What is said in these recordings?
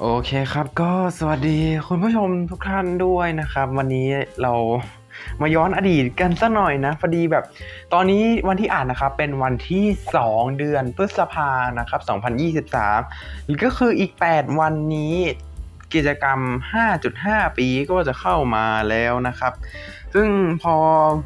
โอเคครับก็สวัสดีคุณผู้ชมทุกท่านด้วยนะครับ วันนี้เรามาย้อนอดีตกันสักหน่อยนะพอดีแบบ ตอนนี้วันที่อ่านนะครับเป็นวันที่ 2 เดือนพฤษภานะครับ 2023หรือก็คืออีก 8 วันนี้กิจกรรม 5.5 ปีก็จะเข้ามาแล้วนะครับ ซึ่งพอ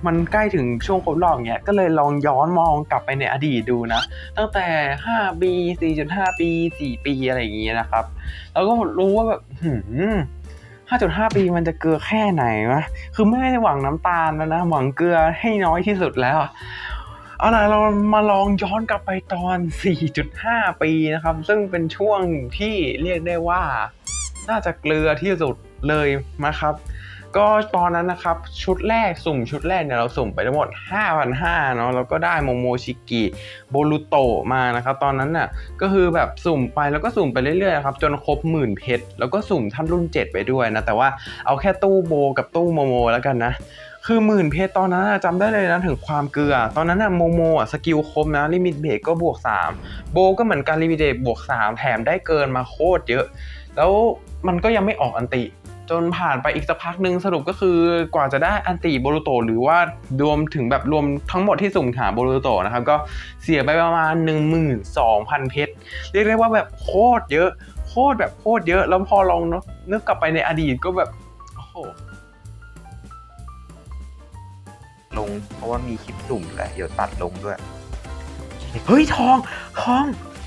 มันใกล้ถึงช่วงครบรอบเนี้ยก็เลยลองย้อนมองกลับไปในอดีตดูนะ ตั้งแต่ 5 ปี 4.5 ปี 4 ปีอะไรอย่างเงี้ยนะครับ แล้วก็รู้ว่าแบบหืม5.5 ปีมันจะเกลือแค่ไหนวะ คือไม่ได้หวังน้ำตาลแล้วนะ หวังเกลือให้น้อยที่สุดแล้วเอาล่ะเรามาลองย้อนกลับไปตอน 4.5 ปีนะครับ ซึ่งเป็นช่วงที่เรียกได้ว่า น่าจะเกลือที่สุดเลยนะครับ ก็ตอนนั้นนะครับ ชุดแรกสุ่มชุดแรกเนี่ยเราสุ่มไปทั้งหมด 5,500เนาะแล้วก็ได้โมโมชิกิโบรุโตมานะครับ ตอนนั้นน่ะก็คือแบบสุ่มไปแล้วก็สุ่มไปเรื่อยๆครับจนครบหมื่นเพชรแล้วก็สุ่มท่านรุ่น 7 ไปด้วยนะ แต่ว่าเอาแค่ตู้โบกับตู้โมโมแล้วกันนะคือหมื่นเพชรตอนนั้นน่ะจำได้เลยนะถึงความเกลือ ตอนนั้นน่ะโมโมอะสกิลครบนะลิมิตเบรกก็บวก 3 โบก็เหมือนกันลิมิตเบรกบวก 3 แถมได้เกินมาโคตรเยอะ แล้วมันก็ยังไม่ออกอันติ จนผ่านไปอีกสักพักหนึ่งสรุปก็คือกว่าจะได้อันติโบรูโตหรือว่ารวมถึงแบบรวมทั้งหมดที่สุ่มหาโบรูโตนะครับ ก็เสียไปประมาณ 12,000 เพชร เรียกได้ว่าแบบโคตรเยอะโคตรแบบโคตรเยอะ แล้วพอลองนึกกลับไปในอดีตก็แบบโอ้โหลง เพราะว่ามีคลิปสุ่มแหละเดี๋ยวตัดลงด้วย เฮ้ยทองทอง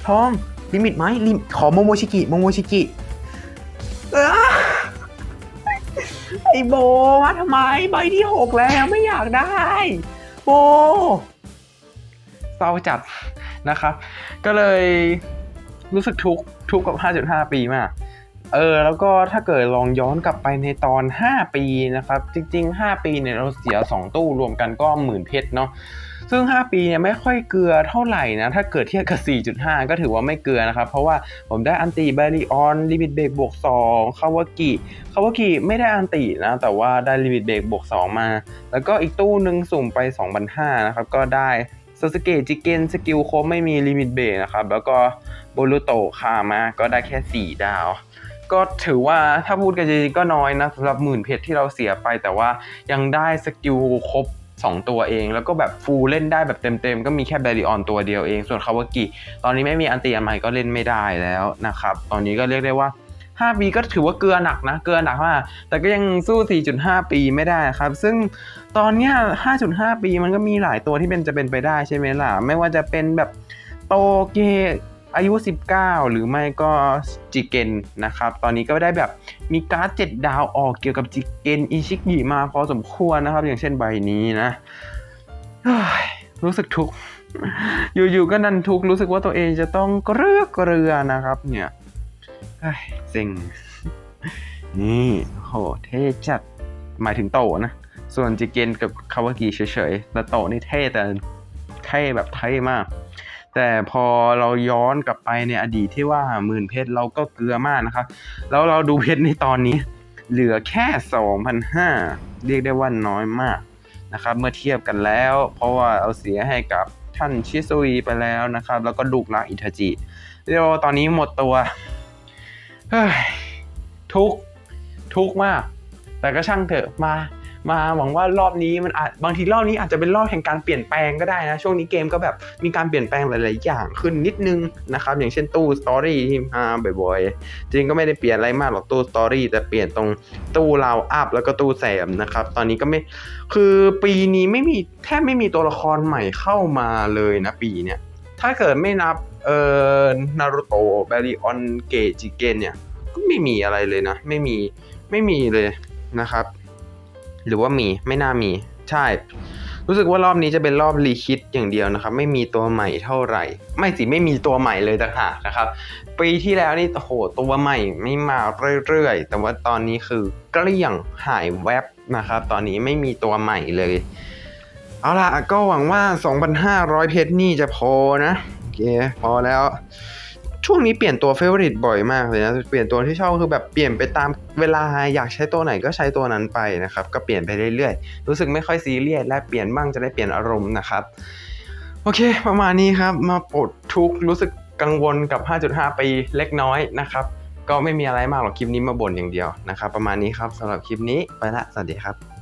ทองลิมิตไหมลิมขอโมโมชิกิโมโมชิกิ ไอโบมาทำไมใบที่หกแล้วไม่อยากได้ โบเศร้าจัดนะครับ ก็เลยรู้สึกทุกข์ทุกข์กับ 5.5 ปีมาก เออ แล้วก็ถ้าเกิดลองย้อนกลับไปในตอน 5 ปีนะครับ จริง ๆ 5 ปีเนี่ยเราเสีย 2 ตู้รวมกันก็หมื่นเพชรเนาะ ซึ่ง 5 ปีเนี่ยไม่ค่อยเกลือเท่าไหร่นะ ถ้าเกิดเทียบกับ 4.5 ก็ถือว่าไม่เกลือนะครับ เพราะว่าผมได้อันติแบริออนลิมิตเบรกบวก2คาวากิคาวากิไม่ได้อันตินะ แต่ว่าได้ลิมิตเบรกบวก2มา แล้วก็อีกตู้หนึ่งสุ่มไป2,500นะครับ ก็ได้ซาสเกะจิเกนสกิลครบไม่มีลิมิตเบรกนะครับ แล้วก็โบรูโตคามาก็ได้แค่ 4 ดาวก็ถือว่าถ้าพูดกันจริงๆก็น้อยนะสำหรับหมื่นเพชรที่เราเสียไป แต่ว่ายังได้สกิลครบ 2 ตัวเอง แล้วก็แบบฟูลเล่นได้แบบเต็มๆ ก็มีแค่แบริออนตัวเดียวเอง ส่วนคาวากิตอนนี้ไม่มีอันตีอันใหม่ก็เล่นไม่ได้แล้วนะครับ ตอนนี้ก็เรียกได้ว่า 5 ปีก็ถือว่าเกลือหนักนะ เกลือหนักมาก แต่ก็ยังสู้ 4.5 ปีไม่ได้ครับ ซึ่งตอนนี้ 5.5 ปีมันก็มีหลายตัวที่เป็นจะเป็นไปได้ใช่ไหมล่ะ ไม่ว่าจะเป็นแบบโตเกะ อายุ 19 หรือไม่ก็จิเกนนะครับ ตอนนี้ก็ได้แบบมีการ์ด 7 ดาวออกเกี่ยวกับจิเกนอิชิกิมาพอสมควรนะครับ อย่างเช่นใบนี้นะรู้สึกทุกข์อยู่ๆก็นันทุกข์รู้สึกว่าตัวเองจะต้องเกลือกเกลือนะครับ เนี่ยเฮ้ยเซ็งนี่โหเท่จัดหมายถึงโตนะ ส่วนจิเกนกับคาวากิเฉยๆแต่โตนี่เท่แต่เท่แบบเท่มาก แต่พอเราย้อนกลับไปในอดีตที่ว่าหมื่นเพชรเราก็เกลือมากนะครับ แล้วเราดูเพชรในตอนนี้ เหลือแค่ 2,500 เรียกได้ว่าน้อยมากนะครับ เมื่อเทียบกันแล้ว เพราะว่าเอาเสียให้กับท่านชิซุยไปแล้วนะครับ แล้วก็ลูกรักอิทาจิเรียกว่าตอนนี้หมดตัวทุกทุกมาก แต่ก็ช่างเถอะมา มาหวังว่ารอบนี้มันอาจบางทีรอบนี้อาจจะเป็นรอบแห่งการเปลี่ยนแปลงก็ได้นะ ช่วงนี้เกมก็แบบมีการเปลี่ยนแปลงหลาย ๆ อย่างขึ้นนิดนึงนะครับ อย่างเช่นตู้สตอรี่ที่มาบ่อยๆ จริงก็ไม่ได้เปลี่ยนอะไรมากหรอกตู้สตอรี่แต่เปลี่ยนตรงตู้ราวอัพแล้วก็ตู้แสมนะครับ ตอนนี้ก็ไม่คือปีนี้ไม่มีแทบไม่มีตัวละครใหม่เข้ามาเลยนะปีเนี้ยถ้าเกิดไม่นับเอ่อนารูโตะแบริออนเกจิเกนเนี่ยก็ไม่มีอะไรเลยนะ ไม่มีไม่มีเลยนะครับ หรือว่ามีไม่น่ามี ใช่ รู้สึกว่ารอบนี้จะเป็นรอบรีคิดอย่างเดียวนะครับ ไม่มีตัวใหม่เท่าไหร่ ไม่สิไม่มีตัวใหม่เลยต่างหากนะครับ ปีที่แล้วนี่โอ้โหตัวใหม่ไม่มาเรื่อยๆ แต่ว่าตอนนี้คือเกลี้ยงหายแวบนะครับ ตอนนี้ไม่มีตัวใหม่เลย เอาล่ะก็หวังว่า 2,500 เพชรนี่จะพอนะ โอเค พอแล้ว ช่วงนี้เปลี่ยนตัวเฟเวอริตบ่อยมากเลยนะ เปลี่ยนตัวที่ชอบคือแบบเปลี่ยนไปตามเวลาอยากใช้ตัวไหนก็ใช้ตัวนั้นไปนะครับ ก็เปลี่ยนไปเรื่อยๆ รู้สึกไม่ค่อยซีเรียสและเปลี่ยนบ้างจะได้เปลี่ยนอารมณ์นะครับ โอเค ประมาณนี้ครับ มาปลดทุกข์รู้สึกกังวลกับ 5.5 ปีเล็กน้อยนะครับ ก็ไม่มีอะไรมากหรอกคลิปนี้มาบ่นอย่างเดียวนะครับ ประมาณนี้ครับสำหรับคลิปนี้ไปละสวัสดีครับ